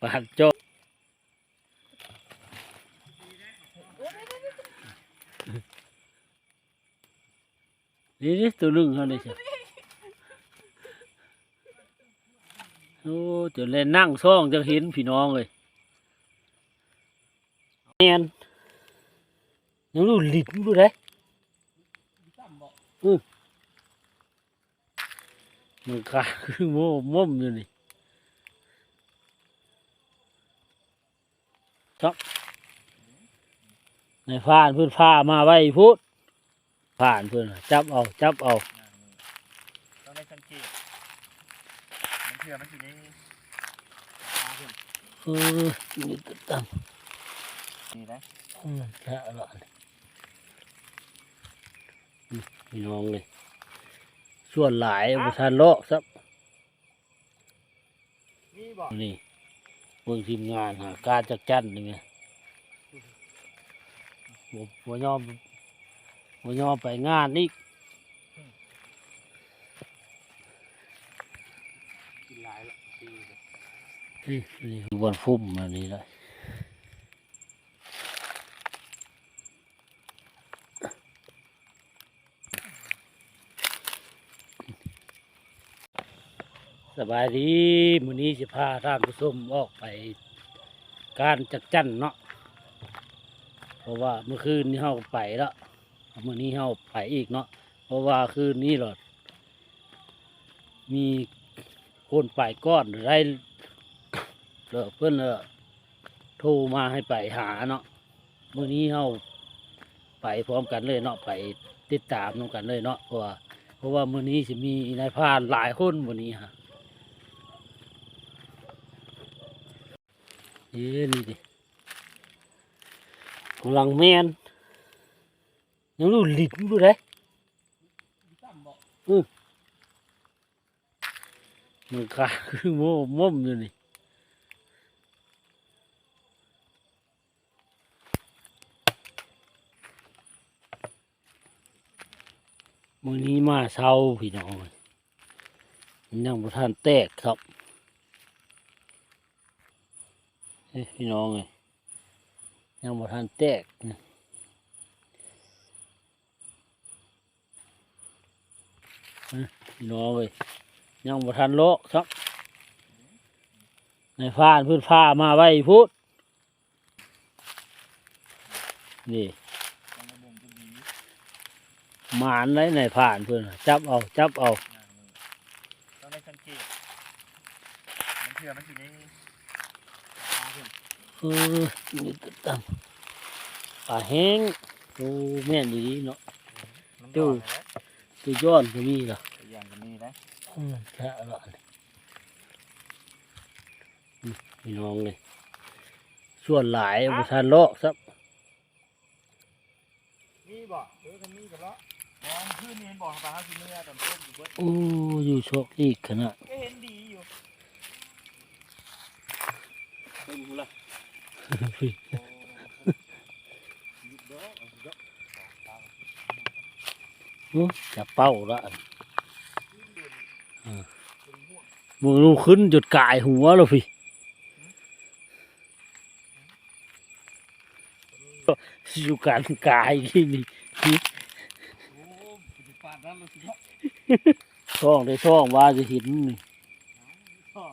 ปานโจนี่นี่ตัวหนึ่งเขานี่ใช่โอ้เดี๋ยวเลยนั่งซ่องจะเห็นพี่น้องเลยแมนยังรู้ลิ้นดูได้อือมันขาคือโม่ม่มอยู่นี่ ในผ่านเพื่อนพามาไว้พุดผ่านเพื่อนจับเอาจับเอาต้องได้สังเกตมันเชื่อมันอยู่ในตาเพิ่นเออนี่ก็ตั้งนี่นะอืมแค่ละนี่พี่น้องเลยส่วนหลายบุทานโลกซับนี่บอกนี่ เบิ่งทีมงานหาการจักจันนี่ไงบ่บ่ยอมบ่ยอมไปงานอีกกินหลายละดีเลยนี่นี่คือบอนฟุ่มมานี่เลย สบายดีมื้อนี้สิพาท่านผู้ชมออกไป การจักจันเนาะเพราะว่าเมื่อคืนนี้เฮาไปแล้วมื้อนี้เฮาไปอีกเนาะเพราะว่าคืนนี้หรอมีคนไปก้อนไรเลิกเพื่อนเออโทรมาให้ไปหาเนาะมื้อนี้เฮาไปพร้อมกันเลยเนาะไปติดตามน้กันเลยเนาะเพราะว่าเพราะว่ามื้อนี้สิมีนายพรานหลายคนมื้อนี้ฮะ เอ้นี่ดิกำลังแมนยังรู้หลิ้นดูได้ตั้มบอมันขาคือโม่ม่มอยู่นี่มือนี้มาเช้าพี่น้องเอ้ยมันยังบ่ทันแตกครับเอ้ย พี่น้องเอ้ยยังบ่ทันแตกนะพี่น้องเอ้ยยังบ่ทันโลกครับในพานพื้นผ้ามาไว้พุดนี่มาบ่งจะดีหมานไรในผ่านเพื่อนจับเอา จับเอาต้องได้สังเกตมันเชื่อมันอยู่ใน ออนี่ก็ตั้งป่าแห้งโอ้แม่นดีเนาะ มันดูย้อนนะตัวย้อนก็มีล่ะตัวอย่างก็มีนะอืมแค่ละนี่พี่น้องเลยส่วนหลายบุทานโลกซับมีบอกเออกันมีกันแล้วมองขึ้นนี่เห็นบอกปลาห้าสิเมื่อตอนต้มอยู่เบิดโอ้อยู่โชคอีกขนาดก็เห็นดีอยู่เต็มละพี่โอ้ จะเป้าละอันอ่ามึงลูกขึ้นจุดกายหัวแล้วพี่อยู่การกายที่นี่โอ้ปปาดนั้นเลยสิครับช่องได้ช่องว่าจะเห็นนี่ ป้า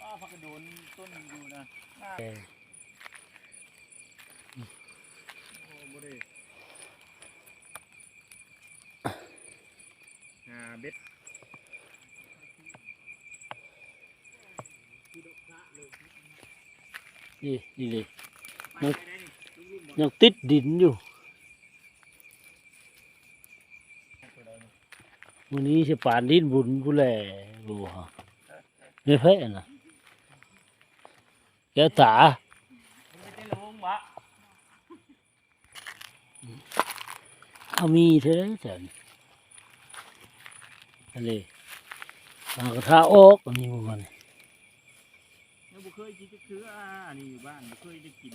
ป้าพักกระโดนต้นอยู่นะ หาเบ็ดนี่นี่เลยไปได้นี่ลูกๆบ่ยังติดดินอยู่วันนี้จะป่านดินบุญกูแหล่ดูฮะไม่เพ่นะ แก้วตามันไม่ได้ลงวะเอามีเท่าไหร่จันอันนี้อากระทาออกอันนี้มันยังบ่เคยกินจะคืออ่าอันนี้อยู่บ้านบ่เคยได้กิน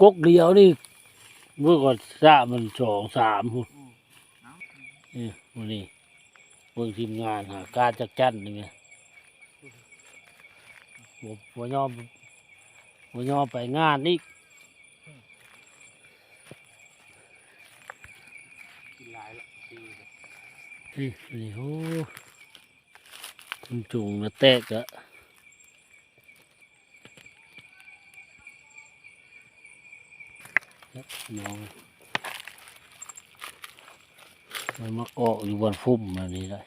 กกเดียวนี่เมื่อก่อนสะมันสองสามหุ่นโอ้เอ้านี่วันนี้เบิ่งทีมงานหาการจักจันนี่ไงบ่บ่ยอม บ่ยอมไปงานอีกกินหลายละดีเลยนี่นี่โอ้จุงจุงๆนะแตกอะครับน้องมันมาเกาะอยู่บนฟุ้มอันนี้เลย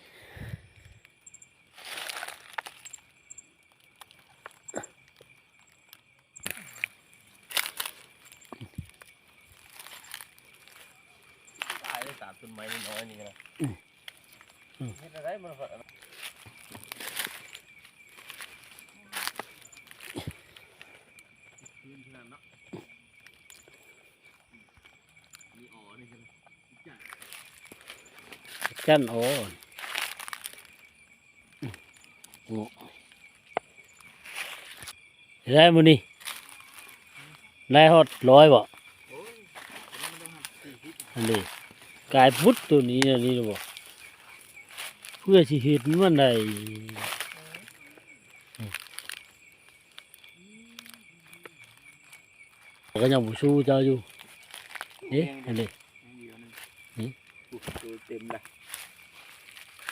ได้สามต้นไม้น้อยนี่นะเฮ็ดอะไรมันก็พื้นขนาดนาะนี่อ๋อนี่ใช่ไหมจันโอ้โอ้ได้มือนี้ได้ฮอดร้อยบ่อันนี้ กายพุทธตัวนี้อันนี้นะบ่เพื่อสิเห็นมันได้ก็ยังบ่สู้เจ้าอยู่เอ๊ะอันนี้เดียวนึงนี่อุ๊ยตัวเต็มเลย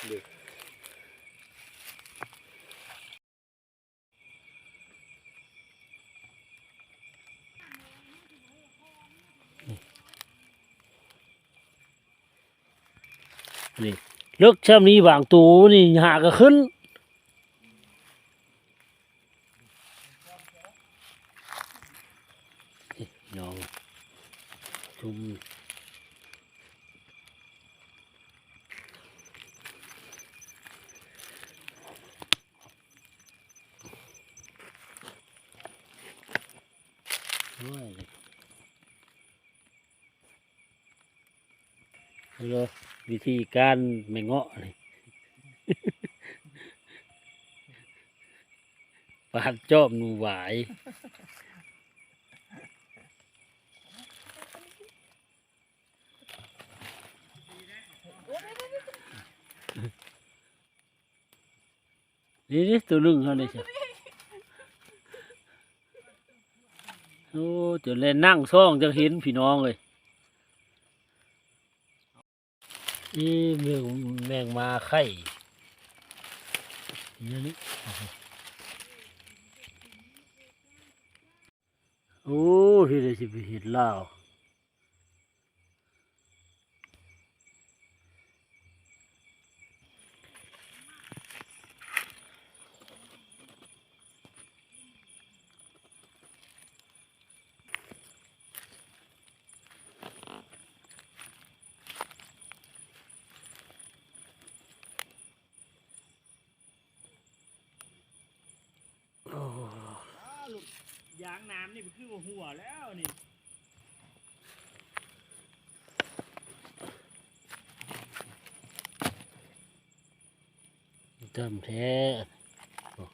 เด็ก นี่เลิกช่ำนี้บางตูนี่หากระขึ้น น้องชุมด้วยเลยฮัลโหล วิธีการไม่เงาะนี่ปาดจอบหนูหวายนี่นี่ตัวลึงเขาเลยใช่โอ้จนเล่นนั่งซ่องจะเห็นพี่น้องเลย นี่แมงแมงมาไข่นี่นี่โอ้ที่ได้สิไปเห็นลาวโอ้ ยางน้ำนี่มันคือว่าหัวแล้วนี่จำแท้โอ้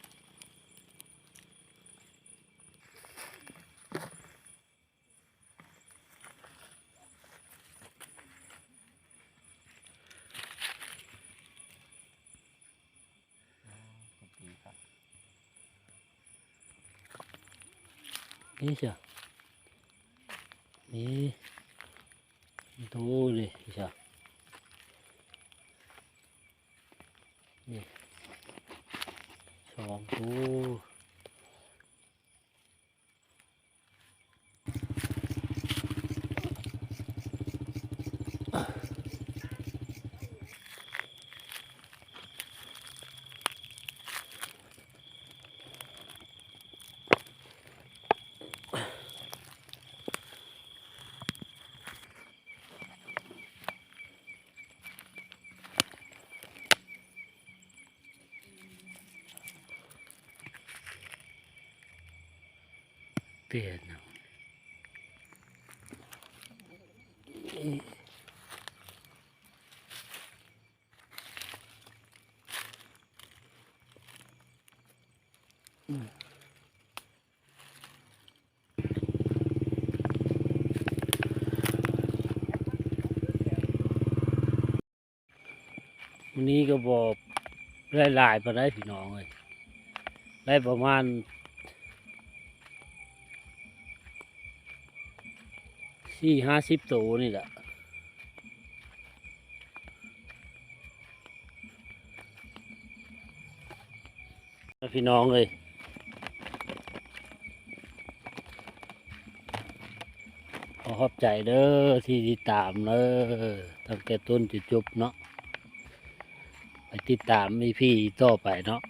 ดีครับ นี่จ้ะนี่ดูเลย เปลี่ยนเอาวันนี้ก็บอกหลายๆไปได้พี่น้องเลยได้ประมาณ สี่ห้าสิบตัวนี่แหละพี่น้องเลยขอขอบใจเด้อที่ติดตามเด้อตั้งแต่ต้นจนจบเนาะไปติดตามมีพี่ต่อไปเนาะ